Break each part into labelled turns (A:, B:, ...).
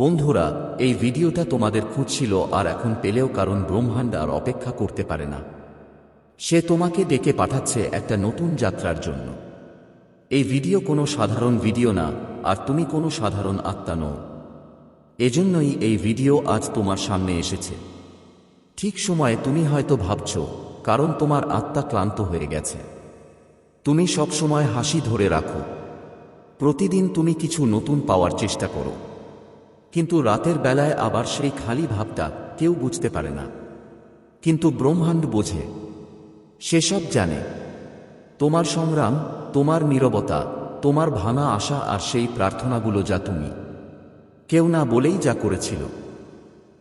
A: বন্ধুরা, এই ভিডিওটা তোমাদের খুঁজছিল আর এখন পেলেও কারণ ব্রহ্মাণ্ড আর অপেক্ষা করতে পারে না। সে তোমাকে ডেকে পাঠাচ্ছে একটা নতুন যাত্রার জন্য। এই ভিডিও কোনো সাধারণ ভিডিও না, আর তুমি কোনো সাধারণ আত্মা নও। এজন্যই এই ভিডিও আজ তোমার সামনে এসেছে। ঠিক সময়ে তুমি হয়তো ভাবছ, কারণ তোমার আত্মা ক্লান্ত হয়ে গেছে। তুমি সব সময় হাসি ধরে রাখো। প্রতিদিন তুমি কিছু নতুন পাওয়ার চেষ্টা করো। কিন্তু রাতের বেলায় আবার সেই খালি ভাবটা কেউ বুঝতে পারে না। কিন্তু ব্রহ্মাণ্ড বোঝে। সেসব জানে। তোমার সংগ্রাম, তোমার নীরবতা, তোমার ভাঙা আশা আর সেই প্রার্থনাগুলো যা তুমি। কেউ না বলেই যা করেছিল।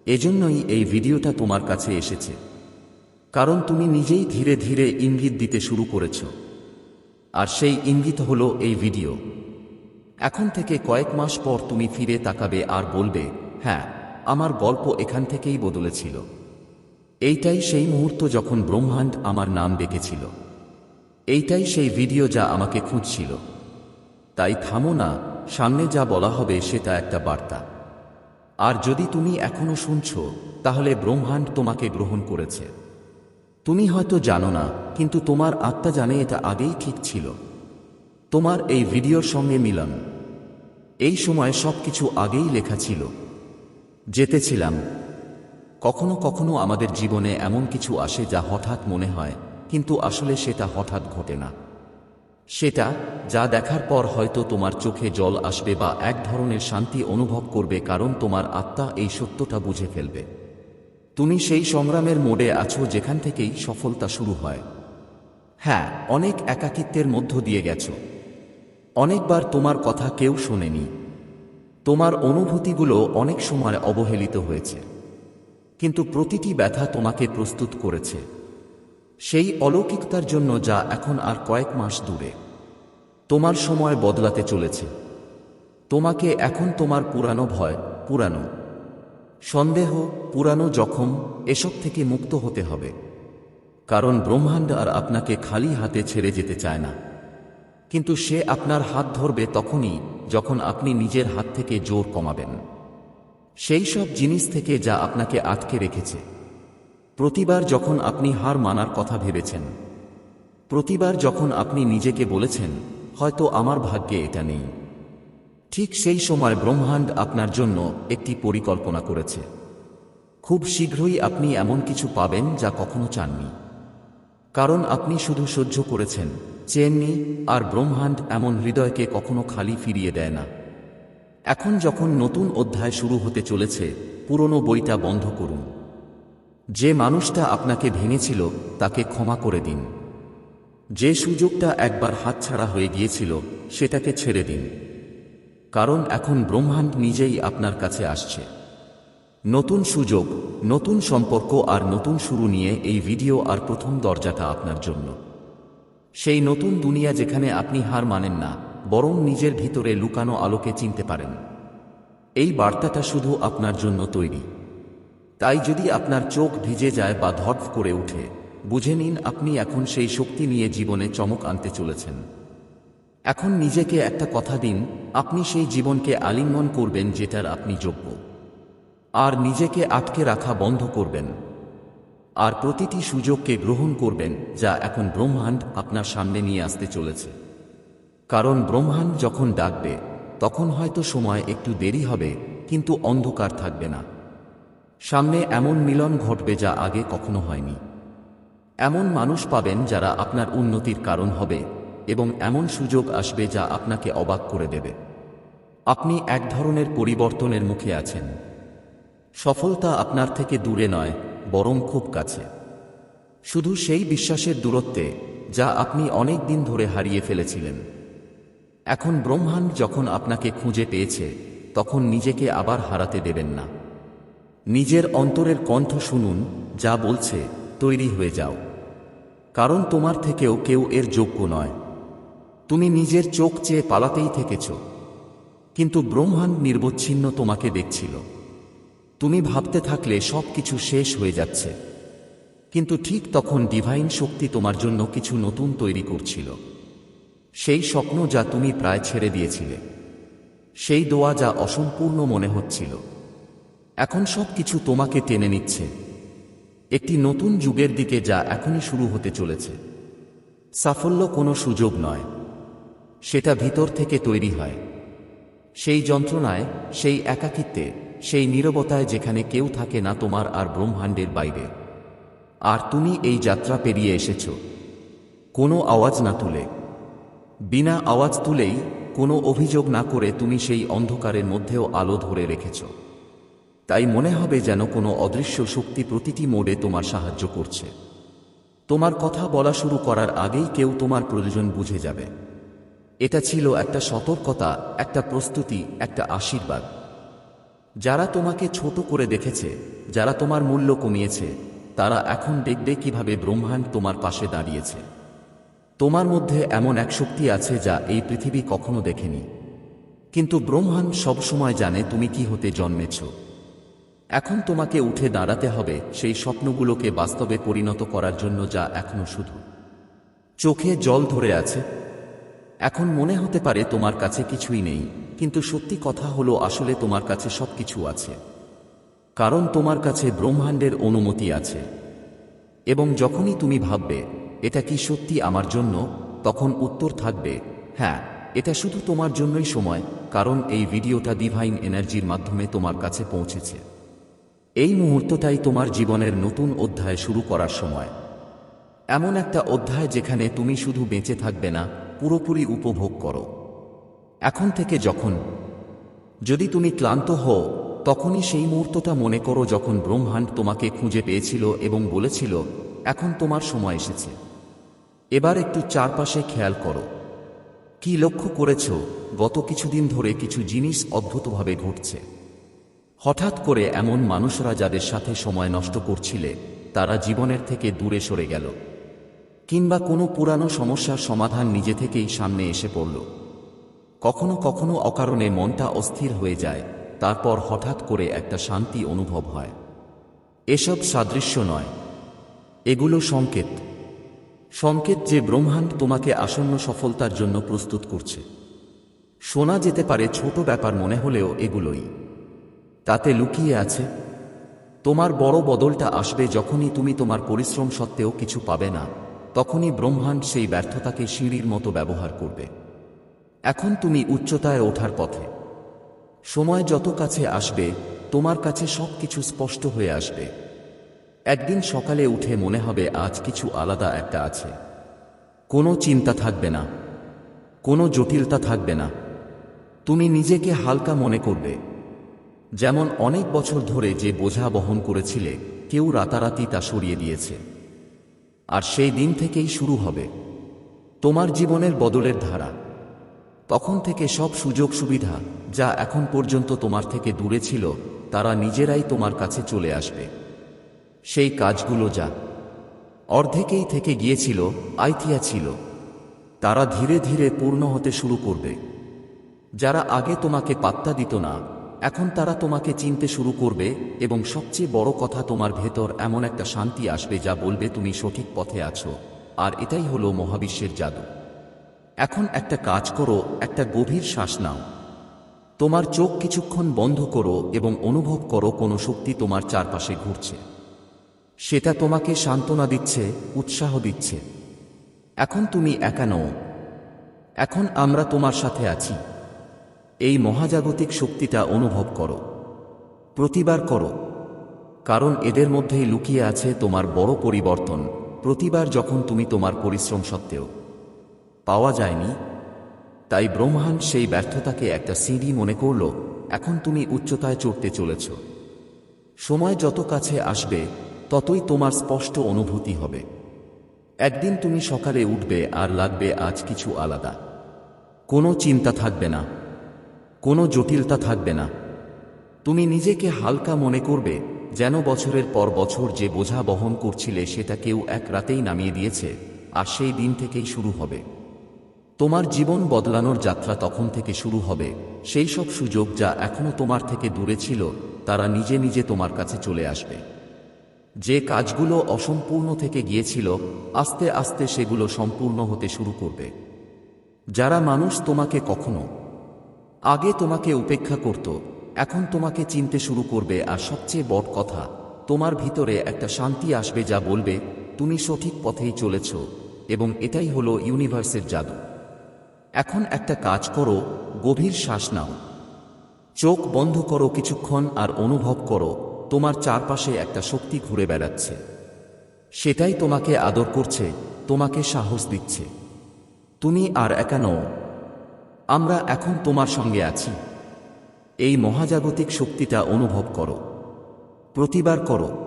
A: এজন্যই এই ভিডিওটা তোমার কাছে এসেছে। কারণ তুমি নিজেই ধীরে ধীরে ইঙ্গিত দিতে শুরু করেছ। আর সেই ইঙ্গিত হলো এই ভিডিও। এখন থেকে কয়েক মাস পর তুমি ফিরে তাকাবে আর বলবে হ্যাঁ আমার গল্প এখান থেকেই বদলেছিল। এইটাই সেই মুহূর্ত যখন ব্রহ্মাণ্ড আমার নাম ডেকেছিল। এইটাই সেই ভিডিও যা আমাকে খুঁজছিল। তাই থামো না, সামনে যা বলা হবে সেটা একটা বার্তা। আর যদি তুমি এখনও শুনছ, তাহলে ব্রহ্মাণ্ড তোমাকে গ্রহণ করেছে। তুমি হয়তো জানো না, কিন্তু তোমার আত্মা জানে এটা আগেই ঠিক ছিল। তোমার এই ভিডিওর সঙ্গে মিলন। এই সময় সব কিছু আগেই লেখা ছিল। যেতেছিলাম। কখনো কখনো আমাদের জীবনে এমন কিছু আসে যা হঠাৎ মনে হয়, কিন্তু আসলে সেটা হঠাৎ ঘটে না। সেটা যা দেখার পর হয়তো তোমার চোখে জল আসবে বা এক ধরনের শান্তি অনুভব করবে কারণ তোমার আত্মা এই সত্যটা বুঝে ফেলবে। তুমি সেই সংগ্রামের মোড়ে আছো যেখান থেকেই সফলতা শুরু হয়। হ্যাঁ অনেক একাকিত্বের মধ্য দিয়ে গেছো। অনেকবার তোমার কথা কেউ শোনেনি। তোমার অনুভূতিগুলো অনেক সময় অবহেলিত হয়েছে। কিন্তু প্রতিটি ব্যথা তোমাকে প্রস্তুত করেছে। সেই অলৌকিকতার জন্য যা এখন আর কয়েক মাস দূরে। তোমার সময় বদলাতে চলেছে। তোমাকে এখন তোমার পুরানো ভয়, পুরানো সন্দেহ, পুরানো জখম এসব থেকে মুক্ত হতে হবে। কারণ ব্রহ্মাণ্ড আর আপনাকে খালি হাতে ছেড়ে যেতে চায় না। কিন্তু সে আপনার হাত ধরবে তখনই, যখন আপনি নিজের হাত থেকে জোর কমাবেন। সেই সব জিনিস থেকে যা আপনাকে আটকে রেখেছে। প্রতিবার যখন আপনি হার মানার কথা ভেবেছেন, প্রতিবার যখন আপনি নিজেকে বলেছেন, হয়তো আমার ভাগ্যে এটা নেই। ঠিক সেই সময় ব্রহ্মাণ্ড আপনার জন্য একটি পরিকল্পনা করেছে। খুব শীঘ্রই আপনি এমন কিছু পাবেন যা কখনো চাননি। কারণ আপনি শুধু সহ্য করেছেন চেননি আর ব্রহ্মাণ্ড এমন হৃদয়কে কখনো খালি ফিরিয়ে দেয় না। এখন যখন নতুন অধ্যায় শুরু হতে চলেছে, পুরনো বইটা বন্ধ করুন। যে মানুষটা আপনাকে ভেঙেছিল, তাকে ক্ষমা করে দিন। যে সুযোগটা একবার হাতছাড়া হয়ে গিয়েছিল, সেটাকে ছেড়ে দিন। কারণ এখন ব্রহ্মাণ্ড নিজেই আপনার কাছে আসছে। নতুন সুযোগ, নতুন সম্পর্ক আর নতুন শুরু নিয়ে এই ভিডিও আর প্রথম দরজাটা আপনার জন্য। সেই নতুন দুনিয়া যেখানে আপনি হার মানেন না, বরং নিজের ভিতরে লুকানো আলোকে চিনতে পারেন। এই বার্তাটা শুধু আপনার জন্য তৈরি। তাই যদি আপনার চোখ ভিজে যায় বা ধর্ফ করে উঠে, বুঝে নিন আপনি এখন সেই শক্তি নিয়ে জীবনে চমক আনতে চলেছেন। এখন নিজেকে একটা কথা দিন, আপনি সেই জীবনকে আলিঙ্গন করবেন যেটার আপনি যোগ্য। আর নিজেকে আটকে রাখা বন্ধ করবেন। আর প্রতিটি সুযোগকে গ্রহণ করবেন যা এখন ব্রহ্মাণ্ড আপনার সামনে নিয়ে আসতে চলেছে। কারণ ব্রহ্মাণ্ড যখন ডাকবে, তখন হয়তো সময় একটু দেরি হবে, কিন্তু অন্ধকার থাকবে না। সামনে এমন মিলন ঘটবে যা আগে কখনো হয়নি। এমন মানুষ পাবেন যারা আপনার উন্নতির কারণ হবে এবং এমন সুযোগ আসবে যা আপনাকে অবাক করে দেবে। আপনি এক ধরনের পরিবর্তনের মুখে আছেন। সফলতা আপনার থেকে দূরে নয় বরং খুব কাছে। শুধু সেই বিশ্বাসের দূরত্বে যা আপনি অনেক দিন ধরে হারিয়ে ফেলেছিলেন। এখন ব্রহ্মাণ্ড যখন আপনাকে খুঁজে পেয়েছে, তখন নিজেকে আবার হারাতে দেবেন না। নিজের অন্তরের কণ্ঠ শুনুন, যা বলছে, তৈরি হয়ে যাও। কারণ তোমার থেকেও কেউ এর যোগ্য নয়। তুমি নিজের চোখ চেয়ে পালাতেই থেকেছ। কিন্তু ব্রহ্মাণ্ড নির্বচ্ছিন্ন তোমাকে দেখছিল। তুমি ভাবতে থাকলে সব কিছু শেষ হয়ে যাচ্ছে। কিন্তু ঠিক তখন ডিভাইন শক্তি তোমার জন্য কিছু নতুন তৈরি করছিল। সেই স্বপ্ন যা তুমি প্রায় ছেড়ে দিয়েছিলে। সেই দোয়া যা অসম্পূর্ণ মনে হচ্ছিল। এখন সব কিছু তোমাকে টেনে নিচ্ছে। একটি নতুন যুগের দিকে যা এখনই শুরু হতে চলেছে। সাফল্য কোনো সুযোগ নয়। সেটা ভিতর থেকে তৈরি হয়। সেই যন্ত্রণায়, সেই একাকিত্বে সেই নীরবতায় যেখানে কেউ থাকে না তোমার আর ব্রহ্মাণ্ডের বাইরে। আর তুমি এই যাত্রা পেরিয়ে এসেছ। কোনো আওয়াজ না তুলে। বিনা আওয়াজ তুলেই কোনো অভিযোগ না করে তুমি সেই অন্ধকারের মধ্যেও আলো ধরে রেখেছ। তাই মনে হবে যেন কোনো অদৃশ্য শক্তি প্রতিটি মোড়ে তোমার সাহায্য করছে। তোমার কথা বলা শুরু করার আগেই কেউ তোমার প্রয়োজন বুঝে যাবে। এটা ছিল একটা সতর্কতা, একটা প্রস্তুতি, একটা আশীর্বাদ। যারা তোমাকে ছোট করে দেখেছে, যারা তোমার মূল্য কমিয়েছে, তারা এখন দেখবে কীভাবে ব্রহ্মাণ্ড তোমার পাশে দাঁড়িয়েছে। তোমার মধ্যে এমন এক শক্তি আছে যা এই পৃথিবী কখনো দেখেনি। কিন্তু ব্রহ্মাণ্ড সবসময় জানে তুমি কি হতে জন্মেছ। এখন তোমাকে উঠে দাঁড়াতে হবে সেই স্বপ্নগুলোকে বাস্তবে পরিণত করার জন্য যা এখনও শুধু। চোখে জল ধরে আছে এখন মনে হতে পারে তোমার কাছে কিছুই নেই, কিন্তু সত্যি কথা হলো আসলে তোমার কাছে সবকিছু আছে। কারণ তোমার কাছে ব্রহ্মাণ্ডের অনুমতি আছে। এবং যখনই তুমি ভাববে, এটা কি সত্যি আমার জন্য? তখন উত্তর থাকবে হ্যাঁ এটা শুধু তোমার জন্যই সময়, কারণ এই ভিডিওটা ডিভাইন এনার্জির মাধ্যমে তোমার কাছে পৌঁছেছে। এই মুহূর্তটাই তোমার জীবনের নতুন অধ্যায় শুরু করার সময়। এমন একটা অধ্যায় যেখানে তুমি শুধু বেঁচে থাকবে না পুরোপুরি উপভোগ করো। এখন থেকে যখন যদি তুমি ক্লান্ত হও, তখনই সেই মুহূর্তটা মনে করো যখন ব্রহ্মাণ্ড তোমাকে খুঁজে পেয়েছিল এবং বলেছিল, এখন তোমার সময় এসেছে। এবার একটু চারপাশে খেয়াল করো। কি লক্ষ্য করেছ? গত কিছুদিন ধরে কিছু জিনিস অদ্ভুতভাবে ঘটছে। হঠাৎ করে এমন মানুষরা যাদের সাথে সময় নষ্ট করছিলে, তারা জীবনের থেকে দূরে সরে গেল। কিংবা কোনো পুরানো সমস্যার সমাধান নিজে থেকেই সামনে এসে পড়ল। কখনো কখনো অকারণে মনটা অস্থির হয়ে যায়, তারপর হঠাৎ করে একটা শান্তি অনুভব হয়। এসব সাদৃশ্য নয়। এগুলো সংকেত। সংকেত যে ব্রহ্মাণ্ড তোমাকে আসন্ন সফলতার জন্য প্রস্তুত করছে। শোনা যেতে পারে ছোট ব্যাপার মনে হলেও এগুলোই। তাতে লুকিয়ে আছে, তোমার বড় বদলটা আসবে যখনই তুমি তোমার পরিশ্রম সত্ত্বেও কিছু পাবে না। তখনই ব্রহ্মাণ্ড সেই ব্যর্থতাকে সিঁড়ির মতো ব্যবহার করবে। এখন তুমি উচ্চতায় ওঠার পথে। সময় যত কাছে আসবে, তোমার কাছে সব কিছু স্পষ্ট হয়ে আসবে। একদিন সকালে উঠে মনে হবে আজ কিছু আলাদা একটা আছে। কোনো চিন্তা থাকবে না। কোনো জটিলতা থাকবে না। তুমি নিজেকে হালকা মনে করবে। যেমন অনেক বছর ধরে যে বোঝা বহন করেছিলে, কেউ রাতারাতি তা সরিয়ে দিয়েছে। আর সেই দিন থেকেই শুরু হবে। তোমার জীবনের বদলের ধারা। তখন থেকে সব সুযোগ সুবিধা যা এখন পর্যন্ত তোমার থেকে দূরে ছিল, তারা নিজেরাই তোমার কাছে চলে আসবে। সেই কাজগুলো যা অর্ধেকেই থেকে গিয়েছিল, আইথিয়া ছিল, তারা ধীরে ধীরে পূর্ণ হতে শুরু করবে। যারা আগে তোমাকে পাত্তা দিত না এখন তারা তোমাকে চিনতে শুরু করবে, এবং সবচেয়ে বড় কথা তোমার ভেতর এমন একটা শান্তি আসবে যা বলবে তুমি সঠিক পথে আছো, আর এটাই হলো মহাবিশ্বের জাদু। এখন একটা কাজ করো, একটা গভীর শ্বাস নাও। তোমার চোখ কিছুক্ষণ বন্ধ করো এবং অনুভব করো কোনো শক্তি তোমার চারপাশে ঘুরছে। সেটা তোমাকে সান্ত্বনা দিচ্ছে, উৎসাহ দিচ্ছে। এখন তুমি একা নও। এখন আমরা তোমার সাথে আছি। এই মহাজাগতিক শক্তিটা অনুভব করো। প্রতিবার করো। কারণ এদের মধ্যেই লুকিয়ে আছে তোমার বড় পরিবর্তন, প্রতিবার যখন তুমি তোমার পরিশ্রম সত্ত্বেও। পাওয়া যায়নি। তাই ব্রহ্মাণ্ড সেই ব্যর্থতাকে একটা সিঁড়ি মনে করল, এখন তুমি উচ্চতায় চড়তে চলেছ। সময় যত কাছে আসবে, ততই তোমার স্পষ্ট অনুভূতি হবে। একদিন তুমি সকালে উঠবে আর লাগবে আজ কিছু আলাদা। কোনো চিন্তা থাকবে না। কোনো জটিলতা থাকবে না। তুমি নিজেকে হালকা মনে করবে, যেন বছরের পর বছর যে বোঝা বহন করছিলে সেটা কেউ এক রাতেই নামিয়ে দিয়েছে, আর সেই দিন থেকেই শুরু হবে। তোমার জীবন বদলানোর যাত্রা তখন থেকে শুরু হবে, সেই সব সুযোগ যা এখনও তোমার থেকে দূরে ছিল, তারা নিজে নিজে তোমার কাছে চলে আসবে। যে কাজগুলো অসম্পূর্ণ থেকে গিয়েছিল, আস্তে আস্তে সেগুলো সম্পূর্ণ হতে শুরু করবে। যারা মানুষ তোমাকে কখনো আগে তোমাকে উপেক্ষা করত, এখন তোমাকে চিনতে শুরু করবে আর সবচেয়ে বড় কথা, তোমার ভিতরে একটা শান্তি আসবে যা বলবে, তুমি সঠিক পথেই চলেছ, এবং এটাই হলো ইউনিভার্সের জাদু। এখন একটা কাজ করো, গভীর শ্বাস নাও। চোখ বন্ধ করো কিছুক্ষণ আর অনুভব করো, তোমার চারপাশে একটা শক্তি ঘুরে বেড়াচ্ছে। সেটাই তোমাকে আদর করছে, তোমাকে সাহস দিচ্ছে। তুমি আর একা নও আমরা এখন তোমার সঙ্গে আছি। এই মহাজাগতিক শক্তিটা অনুভব করো। প্রতিবার করো।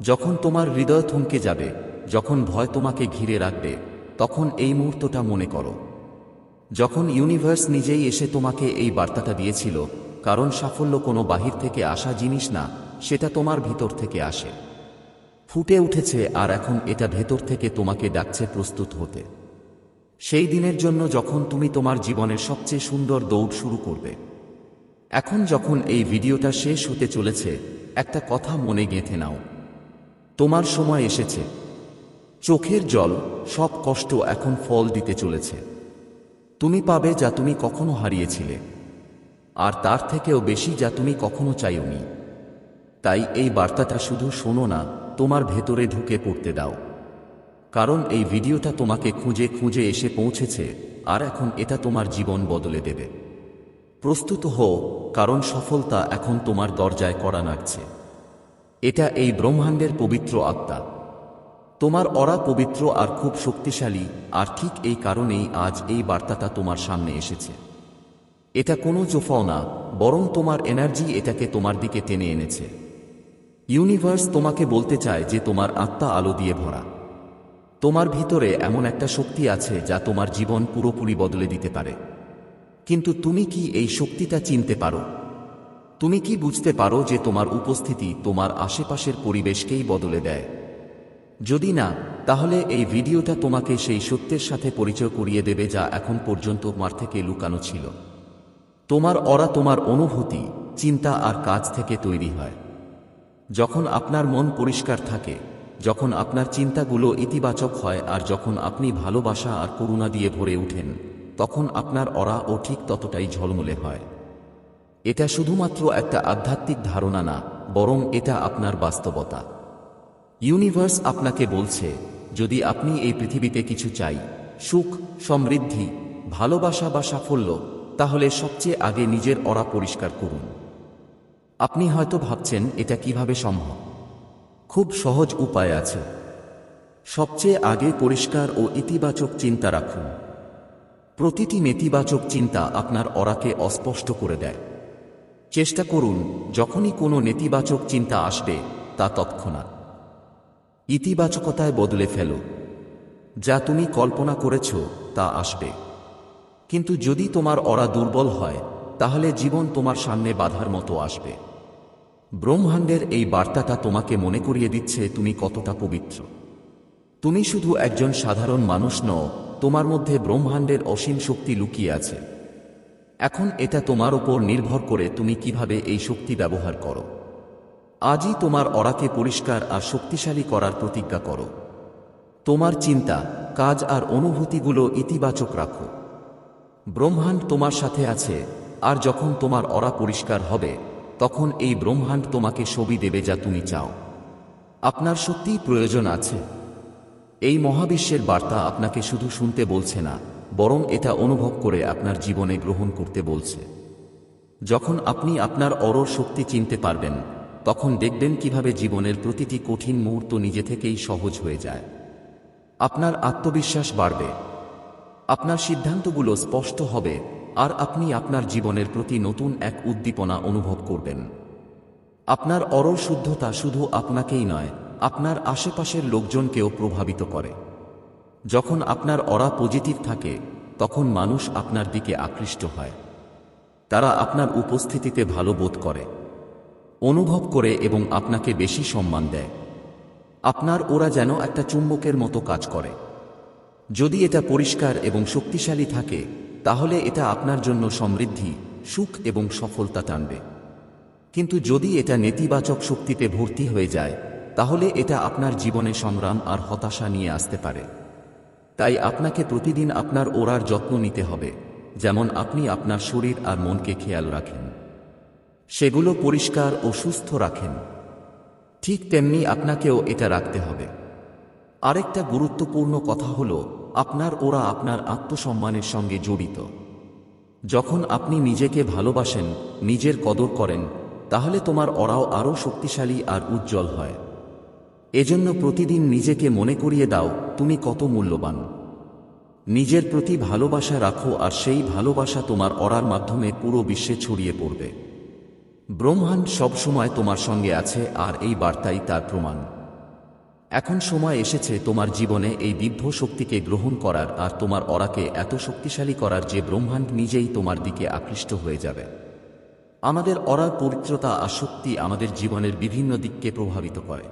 A: যখন তোমার হৃদয় থমকে যাবে, যখন ভয় তোমাকে ঘিরে রাখবে, তখন এই মুহূর্তটা মনে করো। যখন ইউনিভার্স নিজেই এসে তোমাকে এই বার্তাটা দিয়েছিল, কারণ সাফল্য কোনো বাহির থেকে আসা জিনিস না, সেটা তোমার ভিতর থেকে আসে। ফুটে উঠেছে আর এখন এটা ভেতর থেকে তোমাকে ডাকছে প্রস্তুত হতে। সেই দিনের জন্য যখন তুমি তোমার জীবনের সবচেয়ে সুন্দর দৌড় শুরু করবে। এখন যখন এই ভিডিওটা শেষ হতে চলেছে, একটা কথা মনে গেঁথে নাও। তোমার সময় এসেছে। চোখের জল, সব কষ্ট এখন ফল দিতে চলেছে। তুমি পাবে যা তুমি কখনো হারিয়েছিলে। আর তার থেকেও বেশি যা তুমি কখনো চাইওনি। তাই এই বার্তাটা শুধু শোনো না, তোমার ভেতরে ঢুকে পড়তে দাও। কারণ এই ভিডিওটা তোমাকে খুঁজে খুঁজে এসে পৌঁছেছে, আর এখন এটা তোমার জীবন বদলে দেবে। প্রস্তুত হও, কারণ সফলতা এখন তোমার দরজায় করা নাড়ছে। এটা এই ব্রহ্মাণ্ডের পবিত্র আত্মা। তোমার অরা পবিত্র আর খুব শক্তিশালী, আর ঠিক এই কারণেই আজ এই বার্তাটা তোমার সামনে এসেছে। এটা কোনো জোফাও না, বরং তোমার এনার্জি এটাকে তোমার দিকে টেনে এনেছে। ইউনিভার্স তোমাকে বলতে চায় যে তোমার আত্মা আলো দিয়ে ভরা। তোমার ভিতরে এমন একটা শক্তি আছে যা তোমার জীবন পুরোপুরি বদলে দিতে পারে। কিন্তু তুমি কি এই শক্তিটা চিনতে পারো? তুমি কি বুঝতে পারো যে তোমার উপস্থিতি তোমার আশেপাশের পরিবেশকেই বদলে দেয়? যদি না, তাহলে এই ভিডিওটা তোমাকে সেই সত্যের সাথে পরিচয় করিয়ে দেবে যা এখন পর্যন্ত তোমার থেকে লুকানো ছিল। তোমার অরা তোমার অনুভূতি, চিন্তা আর কাজ থেকে তৈরি হয়। যখন আপনার মন পরিষ্কার থাকে যখন আপনার চিন্তাগুলো ইতিবাচক হয় আর যখন আপনি ভালোবাসা আর করুণা দিয়ে ভরে উঠেন তখন আপনার অরা ও ঠিক ততটাই ঝলমলে হয়। এটা শুধুমাত্র একটা আধ্যাত্মিক ধারণা না, বরং এটা আপনার বাস্তবতা। ইউনিভার্স আপনাকে বলছে, যদি আপনি এই পৃথিবীতে কিছু চাই, সুখ, সমৃদ্ধি, ভালোবাসা বা সাফল্য, তাহলে সবচেয়ে আগে নিজের অরা পরিষ্কার করুন। আপনি হয়তো ভাবছেন, এটা কীভাবে সম্ভব? খুব সহজ উপায় আছে। সবচেয়ে আগে পরিষ্কার ও ইতিবাচক চিন্তা রাখুন। প্রতিটি নেতিবাচক চিন্তা আপনার অরাকে অস্পষ্ট করে দেয়। চেষ্টা করুন, যখনই কোনো নেতিবাচক চিন্তা আসবে, তা তৎক্ষণাৎ। ইতিবাচকতায় বদলে ফেলো। যা তুমি কল্পনা করেছ, তা আসবে। কিন্তু যদি তোমার অরা দুর্বল হয়, তাহলে জীবন তোমার সামনে বাধার মতো আসবে। ব্রহ্মাণ্ডের এই বার্তাটা তোমাকে মনে করিয়ে দিচ্ছে তুমি কতটা পবিত্র। তুমি শুধু একজন সাধারণ মানুষ নও, তোমার মধ্যে ব্রহ্মাণ্ডের অসীম শক্তি লুকিয়ে আছে। এখন এটা তোমার উপর নির্ভর করে তুমি কীভাবে এই শক্তি ব্যবহার করো। আজই তোমার অরাকে পরিষ্কার আর শক্তিশালী করার প্রতিজ্ঞা করো। তোমার চিন্তা, কাজ আর অনুভূতিগুলো ইতিবাচক রাখো। ব্রহ্মাণ্ড তোমার সাথে আছে, আর যখন তোমার অরা পরিষ্কার হবে তখন এই ব্রহ্মাণ্ড তোমাকে ছবি দেবে যা তুমি চাও। আপনার সত্যিই প্রয়োজন আছে। এই মহাবিশ্বের বার্তা আপনাকে শুধু শুনতে বলছে না, বরং এটা অনুভব করে আপনার জীবনে গ্রহণ করতে বলছে। যখন আপনি আপনার অরর শক্তি চিনতে পারবেন, তখন দেখবেন কীভাবে জীবনের প্রতিটি কঠিন মুহূর্ত নিজে থেকেই সহজ হয়ে যায়। আপনার আত্মবিশ্বাস বাড়বে। আপনার সিদ্ধান্তগুলো স্পষ্ট হবে। আর আপনি আপনার জীবনের প্রতি নতুন এক উদ্দীপনা অনুভব করবেন। আপনার অরল শুদ্ধতা শুধু আপনাকেই নয়, আপনার আশেপাশের লোকজনকেও প্রভাবিত করে। যখন আপনার অরা পজিটিভ থাকে, তখন মানুষ আপনার দিকে আকৃষ্ট হয়। তারা আপনার উপস্থিতিতে ভালো বোধ করে, অনুভব করে এবং আপনাকে বেশি সম্মান দেয়। আপনার ওরা যেন একটা চুম্বকের মতো কাজ করে। যদি এটা পরিষ্কার এবং শক্তিশালী থাকে তাহলে এটা আপনার জন্য সমৃদ্ধি, সুখ এবং সফলতা টানবে। কিন্তু যদি এটা নেতিবাচক শক্তিতে ভর্তি হয়ে যায়, তাহলে এটা আপনার জীবনে সংগ্রাম আর হতাশা নিয়ে আসতে পারে। তাই আপনাকে প্রতিদিন আপনার ওরার যত্ন নিতে হবে, যেমন আপনি আপনার শরীর আর মনকে খেয়াল রাখেন। সেগুলো পরিষ্কার ও সুস্থ রাখেন। ঠিক তেমনি আপনাকেও এটা রাখতে হবে। আরেকটা গুরুত্বপূর্ণ কথা হল আপনার ওরা আপনার আত্মসম্মানের সঙ্গে জড়িত। যখন আপনি নিজেকে ভালোবাসেন, নিজের কদর করেন, তাহলে তোমার ওরাও আরও শক্তিশালী আর উজ্জ্বল হয়। এজন্য প্রতিদিন নিজেকে মনে করিয়ে দাও, তুমি কত মূল্যবান। নিজের প্রতি ভালোবাসা রাখো আর সেই ভালোবাসা তোমার অরার মাধ্যমে পুরো বিশ্বে ছড়িয়ে পড়বে। ব্রহ্মাণ্ড সবসময় তোমার সঙ্গে আছে আর এই বার্তাই তার প্রমাণ। এখন সময় এসেছে তোমার জীবনে এই দিব্য শক্তিকে গ্রহণ করার আর তোমার অরাকে এত শক্তিশালী করার যে ব্রহ্মাণ্ড নিজেই তোমার দিকে আকৃষ্ট হয়ে যাবে। আমাদের অরার পবিত্রতা আর শক্তি আমাদের জীবনের বিভিন্ন দিককে প্রভাবিত করে।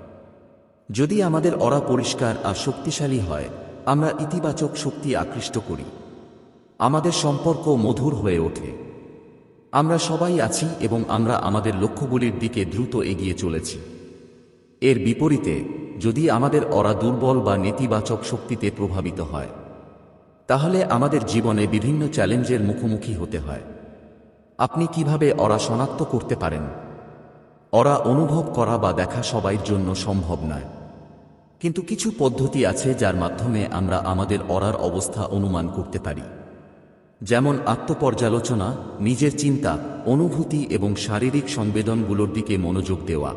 A: যদি আমাদের অরা পরিষ্কার আর শক্তিশালী হয়, আমরা ইতিবাচক শক্তি আকৃষ্ট করি। আমাদের সম্পর্ক মধুর হয়ে ওঠে। আমরা সবাই আছি এবং আমরা আমাদের লক্ষ্যগুলির দিকে দ্রুত এগিয়ে চলেছি। এর বিপরীতে যদি আমাদের অরা দুর্বল বা নেতিবাচক শক্তিতে প্রভাবিত হয়, তাহলে আমাদের জীবনে বিভিন্ন চ্যালেঞ্জের মুখোমুখি হতে হয়। আপনি কীভাবে অরা শনাক্ত করতে পারেন? অরা অনুভব করা বা দেখা সবাইর জন্য সম্ভব নয়। কিন্তু কিছু পদ্ধতি আছে যার মাধ্যমে আমরা আমাদের অরার অবস্থা অনুমান করতে পারি। যেমন আত্মপর্যালোচনা, নিজের চিন্তা, অনুভূতি এবং শারীরিক সংবেদনগুলোর দিকে মনোযোগ দেওয়া।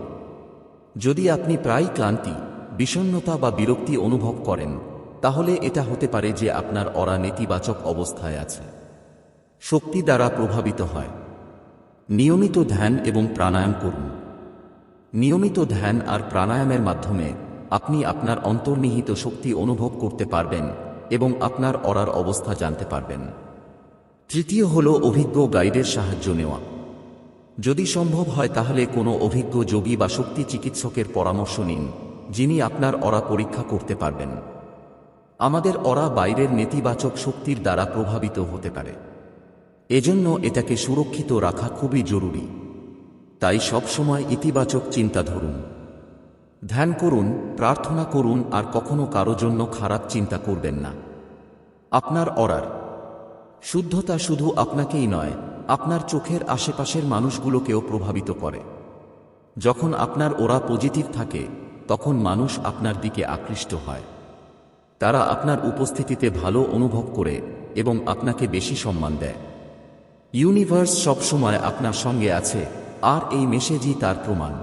A: যদি আপনি প্রায় ক্লান্তি বিষণ্নতা বা বিরক্তি অনুভব করেন, তাহলে এটা হতে পারে যে আপনার অরা নেতিবাচক অবস্থায় আছে। শক্তি দ্বারা প্রভাবিত হয়। নিয়মিত ধ্যান এবং প্রাণায়াম করুন। নিয়মিত ধ্যান আর প্রাণায়ামের মাধ্যমে আপনি আপনার অন্তর্নিহিত শক্তি অনুভব করতে পারবেন এবং আপনার অরার অবস্থা জানতে পারবেন। তৃতীয় হল অভিজ্ঞ গাইডের সাহায্য নেওয়া। যদি সম্ভব হয় তাহলে কোনো অভিজ্ঞ যোগী বা শক্তি চিকিৎসকের পরামর্শ নিন। যিনি আপনার অরা পরীক্ষা করতে পারবেন। আমাদের অরা বাইরের নেতিবাচক শক্তির দ্বারা প্রভাবিত হতে পারে। এজন্য এটাকে সুরক্ষিত রাখা খুবই জরুরি। তাই সবসময় ইতিবাচক চিন্তা ধরুন। ধ্যান করুন, প্রার্থনা করুন, আর কখনো কারও জন্য খারাপ চিন্তা করবেন না। আপনার অরার। শুদ্ধতা শুধু আপনাকেই নয়, আপনার চোখের আশেপাশের মানুষগুলোকেও প্রভাবিত করে। যখন আপনার ওরা পজিটিভ থাকে তখন মানুষ আপনার দিকে আকৃষ্ট হয়। তারা আপনার উপস্থিতিতে ভালো অনুভব করে এবং আপনাকে বেশি সম্মান দেয়। ইউনিভার্স সবসময় আপনার সঙ্গে আছে, আর এই মেসেজই তার প্রমাণ।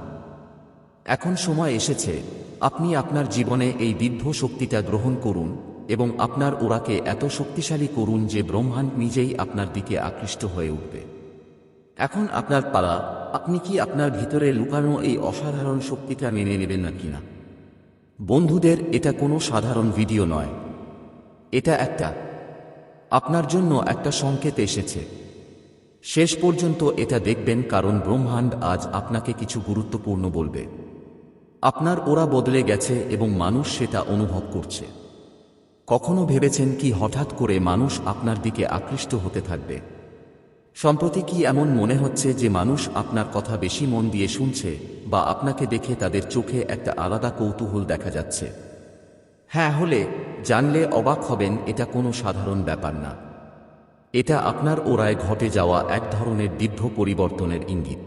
A: এখন সময় এসেছে, আপনি আপনার জীবনে এই দিব্য শক্তিটা গ্রহণ করুন এবং আপনার ওরাকে এত শক্তিশালী করুন যে ব্রহ্মাণ্ড নিজেই আপনার দিকে আকৃষ্ট হয়ে উঠবে। এখন আপনার পালা আপনি কি আপনার ভিতরে লুকানো এই অসাধারণ শক্তিটা মেনে নেবেন না? কিনা বন্ধুদের এটা কোনো সাধারণ ভিডিও নয়। এটা একটা। আপনার জন্য একটা সংকেত এসেছে। শেষ পর্যন্ত এটা দেখবেন কারণ ব্রহ্মাণ্ড আজ আপনাকে কিছু গুরুত্বপূর্ণ বলবে। আপনার ওরা বদলে গেছে এবং মানুষ সেটা অনুভব করছে। কখনো ভেবেছেন কি হঠাৎ করে মানুষ আপনার দিকে আকৃষ্ট হতে থাকবে? সম্প্রতি কি এমন মনে হচ্ছে যে মানুষ আপনার কথা বেশি মন দিয়ে শুনছে বা আপনাকে দেখে তাদের চোখে একটা আলাদা কৌতূহল দেখা যাচ্ছে? হ্যাঁ হলে জানলে অবাক হবেন, এটা কোনো সাধারণ ব্যাপার না। এটা আপনার ওরায় ঘটে যাওয়া এক ধরনের দিব্য পরিবর্তনের ইঙ্গিত।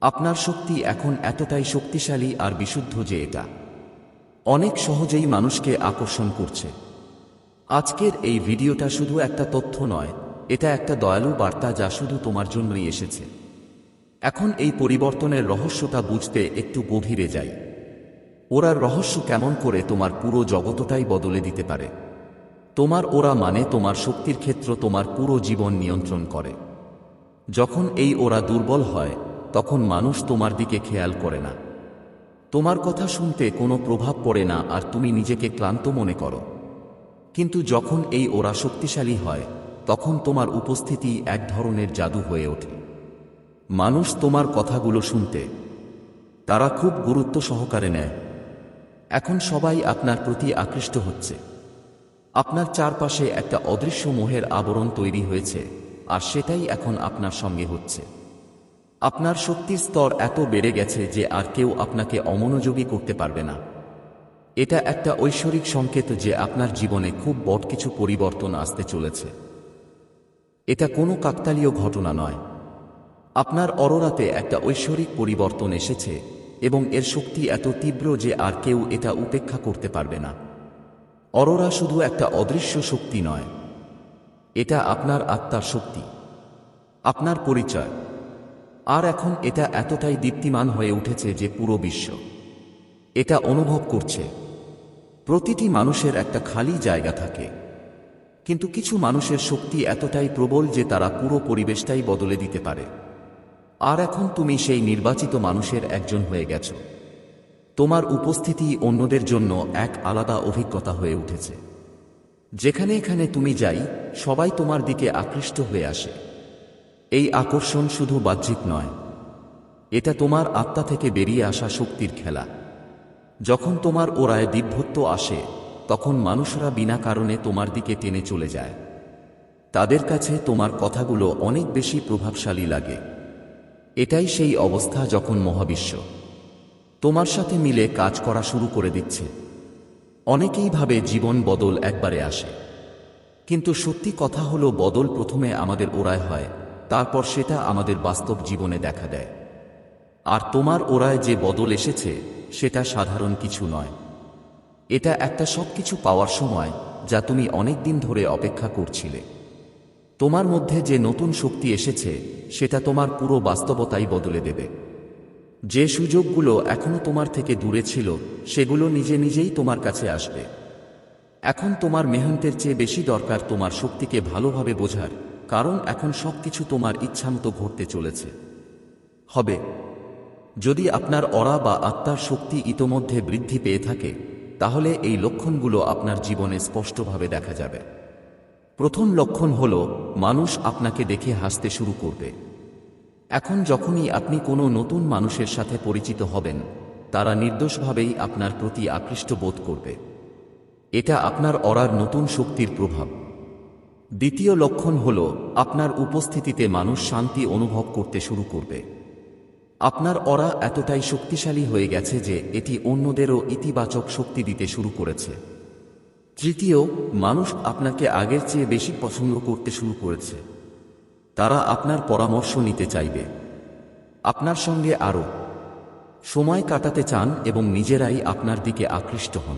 A: আপনার শক্তি এখন এতটাই শক্তিশালী আর বিশুদ্ধ যে এটা। অনেক সহজেই মানুষকে আকর্ষণ করছে। আজকের এই ভিডিওটা শুধু একটা তথ্য নয় এটা একটা দয়ালু বার্তা যা শুধু তোমার জন্যই এসেছে। এখন এই পরিবর্তনের রহস্যটা বুঝতে একটু গভীরে যাই। ওরা রহস্য কেমন করে তোমার পুরো জগতটাই বদলে দিতে পারে। তোমার ওরা মানে তোমার শক্তির ক্ষেত্র তোমার পুরো জীবন নিয়ন্ত্রণ করে। যখন এই ওরা দুর্বল হয়, তখন মানুষ তোমার দিকে খেয়াল করে না। তোমার কথা শুনতে কোনো প্রভাব পড়ে না আর তুমি নিজেকে ক্লান্ত মনে করো। কিন্তু যখন এই ওরা শক্তিশালী হয় তখন তোমার উপস্থিতি এক ধরনের জাদু হয়ে ওঠে। মানুষ তোমার কথাগুলো শুনতে, তারা খুব গুরুত্ব সহকারে নেয়। এখন সবাই আপনার প্রতি আকৃষ্ট হচ্ছে। আপনার চারপাশে একটা অদৃশ্য মোহের আবরণ তৈরি হয়েছে, আর সেটাই এখন আপনার সঙ্গে হচ্ছে। আপনার শক্তির স্তর এত বেড়ে গেছে যে আর কেউ আপনাকে অমনোযোগী করতে পারবে না। এটা একটা ঐশ্বরিক সংকেত যে আপনার জীবনে খুব বড় কিছু পরিবর্তন আসতে চলেছে। এটা কোনো কাকতালীয় ঘটনা নয়। আপনার অরোরাতে একটা ঐশ্বরিক পরিবর্তন এসেছে এবং এর শক্তি এত তীব্র যে আর কেউ এটা উপেক্ষা করতে পারবে না। অরোরা শুধু একটা অদৃশ্য শক্তি নয়। এটা আপনার আত্মার শক্তি। আপনার পরিচয়। আর এখন এটা এতটাই দীপ্তিমান হয়ে উঠেছে যে পুরো বিশ্ব এটা অনুভব করছে। প্রতিটি মানুষের একটা খালি জায়গা থাকে। কিন্তু কিছু মানুষের শক্তি এতটাই প্রবল যে তারা পুরো পরিবেশটাই বদলে দিতে পারে। আর এখন তুমি সেই নির্বাচিত মানুষের একজন হয়ে গেছ। তোমার উপস্থিতি অন্যদের জন্য এক আলাদা অভিজ্ঞতা হয়ে উঠেছে। যেখানে এখানে তুমি যাই, সবাই তোমার দিকে আকৃষ্ট হয়ে আসে। এই আকর্ষণ শুধু বাহ্যিক নয়। এটা তোমার আত্মা থেকে বেরিয়ে আসা শক্তির খেলা। যখন তোমার ওরায় দিব্যত্ব আসে তখন মানুষরা বিনা কারণে তোমার দিকে টেনে চলে যায়। তাদের কাছে তোমার কথাগুলো অনেক বেশি প্রভাবশালী লাগে। এটাই সেই অবস্থা যখন মহাবিশ্ব তোমার সাথে মিলে কাজ করা শুরু করে দিচ্ছে। অনেকেই ভাবে জীবন বদল একবারে আসে। কিন্তু সত্যি কথা হলো, বদল প্রথমে আমাদের ওরায় হয়, তারপর সেটা আমাদের বাস্তব জীবনে দেখা দেয়। আর তোমার ওরায় যে বদল এসেছে, সেটা সাধারণ কিছু নয়। এটা একটা সবকিছু পাওয়ার সময় যা তুমি অনেক দিন ধরে অপেক্ষা করছিলে। তোমার মধ্যে যে নতুন শক্তি এসেছে, সেটা তোমার পুরো বাস্তবতাই বদলে দেবে। যে সুযোগগুলো এখনও তোমার থেকে দূরে ছিল, সেগুলো নিজে নিজেই তোমার কাছে আসবে। এখন তোমার মেহনতের চেয়ে বেশি দরকার তোমার শক্তিকে ভালোভাবে বোঝার, কারণ এখন সবকিছু তোমার ইচ্ছামতো ঘটতে চলেছে। হবে। যদি আপনার অরা বা আত্মার শক্তি ইতোমধ্যে বৃদ্ধি পেয়ে থাকে তাহলে এই লক্ষণগুলো আপনার জীবনে স্পষ্টভাবে দেখা যাবে। প্রথম লক্ষণ হল, মানুষ আপনাকে দেখে হাসতে শুরু করবে। এখন যখনই আপনি কোনো নতুন মানুষের সাথে পরিচিত হবেন, তারা নির্দোষভাবেই আপনার প্রতি আকৃষ্ট বোধ করবে। এটা আপনার অরার নতুন শক্তির প্রভাব। দ্বিতীয় লক্ষণ হল, আপনার উপস্থিতিতে মানুষ শান্তি অনুভব করতে শুরু করবে। আপনার অরা এতটাই শক্তিশালী হয়ে গেছে যে এটি অন্যদেরও ইতিবাচক শক্তি দিতে শুরু করেছে। তৃতীয়, মানুষ আপনাকে আগের চেয়ে বেশি পছন্দ করতে শুরু করেছে। তারা আপনার পরামর্শ নিতে চাইবে। আপনার সঙ্গে আরও সময় কাটাতে চান এবং নিজেরাই আপনার দিকে আকৃষ্ট হন।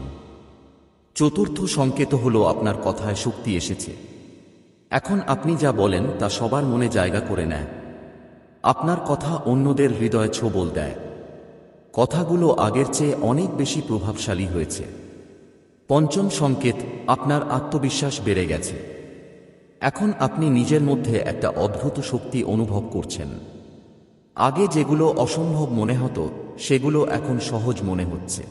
A: চতুর্থ সংকেত হল আপনার কথায় শক্তি এসেছে। এখন আপনি যা বলেন তা সবার মনে জায়গা করে নেয়। আপনার কথা অন্যদের হৃদয় ছোবল দেয়। কথাগুলো আগের চেয়ে অনেক বেশি প্রভাবশালী হয়েছে। পঞ্চম সংকেত, আপনার আত্মবিশ্বাস বেড়ে গেছে। এখন আপনি নিজের মধ্যে একটা অদ্ভুত শক্তি অনুভব করছেন। আগে যেগুলো অসম্ভব মনে হতো, সেগুলো এখন সহজ মনে হচ্ছে।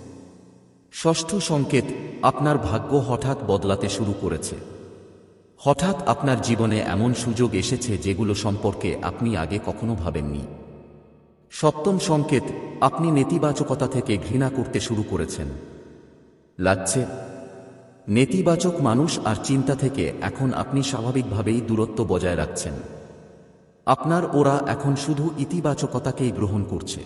A: ষষ্ঠ সংকেত, আপনার ভাগ্য হঠাৎ বদলাতে শুরু করেছে। হঠাৎ আপনার জীবনে এমন সুযোগ এসেছে যেগুলো সম্পর্কে আপনি আগে কখনো ভাবেননি। সপ্তম সংকেত, আপনি নেতিবাচকতা থেকে ঘৃণা করতে শুরু করেছেন। লাগছে, নেতিবাচক মানুষ আর চিন্তা থেকে এখন আপনি স্বাভাবিকভাবেই দূরত্ব বজায় রাখছেন। আপনার ওরা এখন শুধু ইতিবাচকতাকেই গ্রহণ করছে।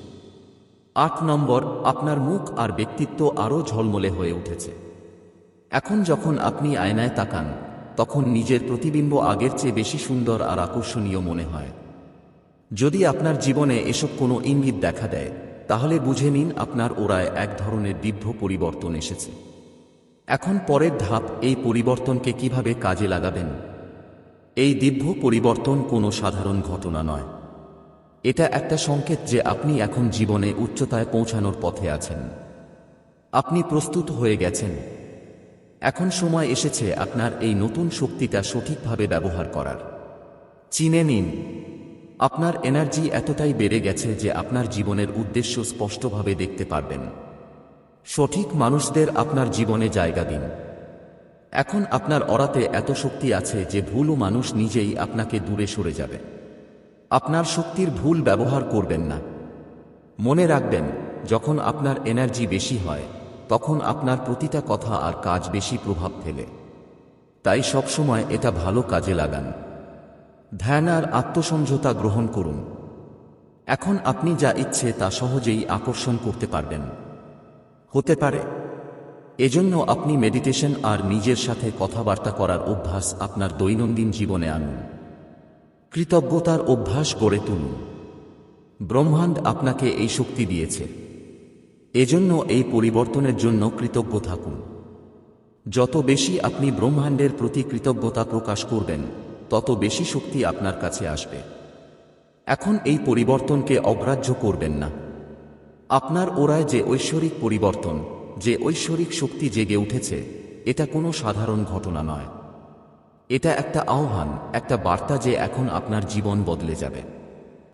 A: আট নম্বর, আপনার মুখ আর ব্যক্তিত্ব আরও ঝলমলে হয়ে উঠেছে। এখন যখন আপনি আয়নায় তাকান তখন নিজের প্রতিবিম্ব আগের চেয়ে বেশি সুন্দর আর আকর্ষণীয় মনে হয়। যদি আপনার জীবনে এসব কোনো ইঙ্গিত দেখা দেয়, তাহলে বুঝে নিন আপনার ওরায় এক ধরনের দিব্য পরিবর্তন এসেছে। এখন পরের ধাপ, এই পরিবর্তনকে কীভাবে কাজে লাগাবেন? এই দিব্য পরিবর্তন কোনো সাধারণ ঘটনা নয়। এটা একটা সংকেত যে আপনি এখন জীবনে উচ্চতায় পৌঁছানোর পথে আছেন। আপনি প্রস্তুত হয়ে গেছেন। এখন সময় এসেছে আপনার এই নতুন শক্তিটা সঠিকভাবে ব্যবহার করার। চিনে নিন, আপনার এনার্জি এতটাই বেড়ে গেছে যে আপনার জীবনের উদ্দেশ্য স্পষ্টভাবে দেখতে পারবেন। সঠিক মানুষদের আপনার জীবনে জায়গা দিন। এখন আপনার অরাতে এত শক্তি আছে যে ভুলও মানুষ নিজেই আপনাকে দূরে সরে যাবে। আপনার শক্তির ভুল ব্যবহার করবেন না। মনে রাখবেন, যখন আপনার এনার্জি বেশি হয় তখন আপনার প্রতিটা কথা আর কাজ বেশি প্রভাব ফেলে। তাই সবসময় এটা ভালো কাজে লাগান। ধ্যান আর আত্মসমঝোতা গ্রহণ করুন। এখন আপনি যা ইচ্ছে তা সহজেই আকর্ষণ করতে পারবেন। হতে পারে। এজন্য আপনি মেডিটেশন আর নিজের সাথে কথাবার্তা করার অভ্যাস আপনার দৈনন্দিন জীবনে আনুন। কৃতজ্ঞতার অভ্যাস গড়ে তুলুন। ব্রহ্মাণ্ড আপনাকে এই শক্তি দিয়েছে। এজন্য এই পরিবর্তনের জন্য কৃতজ্ঞ থাকুন। যত বেশি আপনি ব্রহ্মাণ্ডের প্রতি কৃতজ্ঞতা প্রকাশ করবেন, তত বেশি শক্তি আপনার কাছে আসবে। এখন এই পরিবর্তনকে অগ্রাহ্য করবেন না। আপনার ওরায় যে ঐশ্বরিক পরিবর্তন, যে ঐশ্বরিক শক্তি জেগে উঠেছে, এটা কোনো সাধারণ ঘটনা নয়। এটা একটা আহ্বান, একটা বার্তা যে এখন আপনার জীবন বদলে যাবে।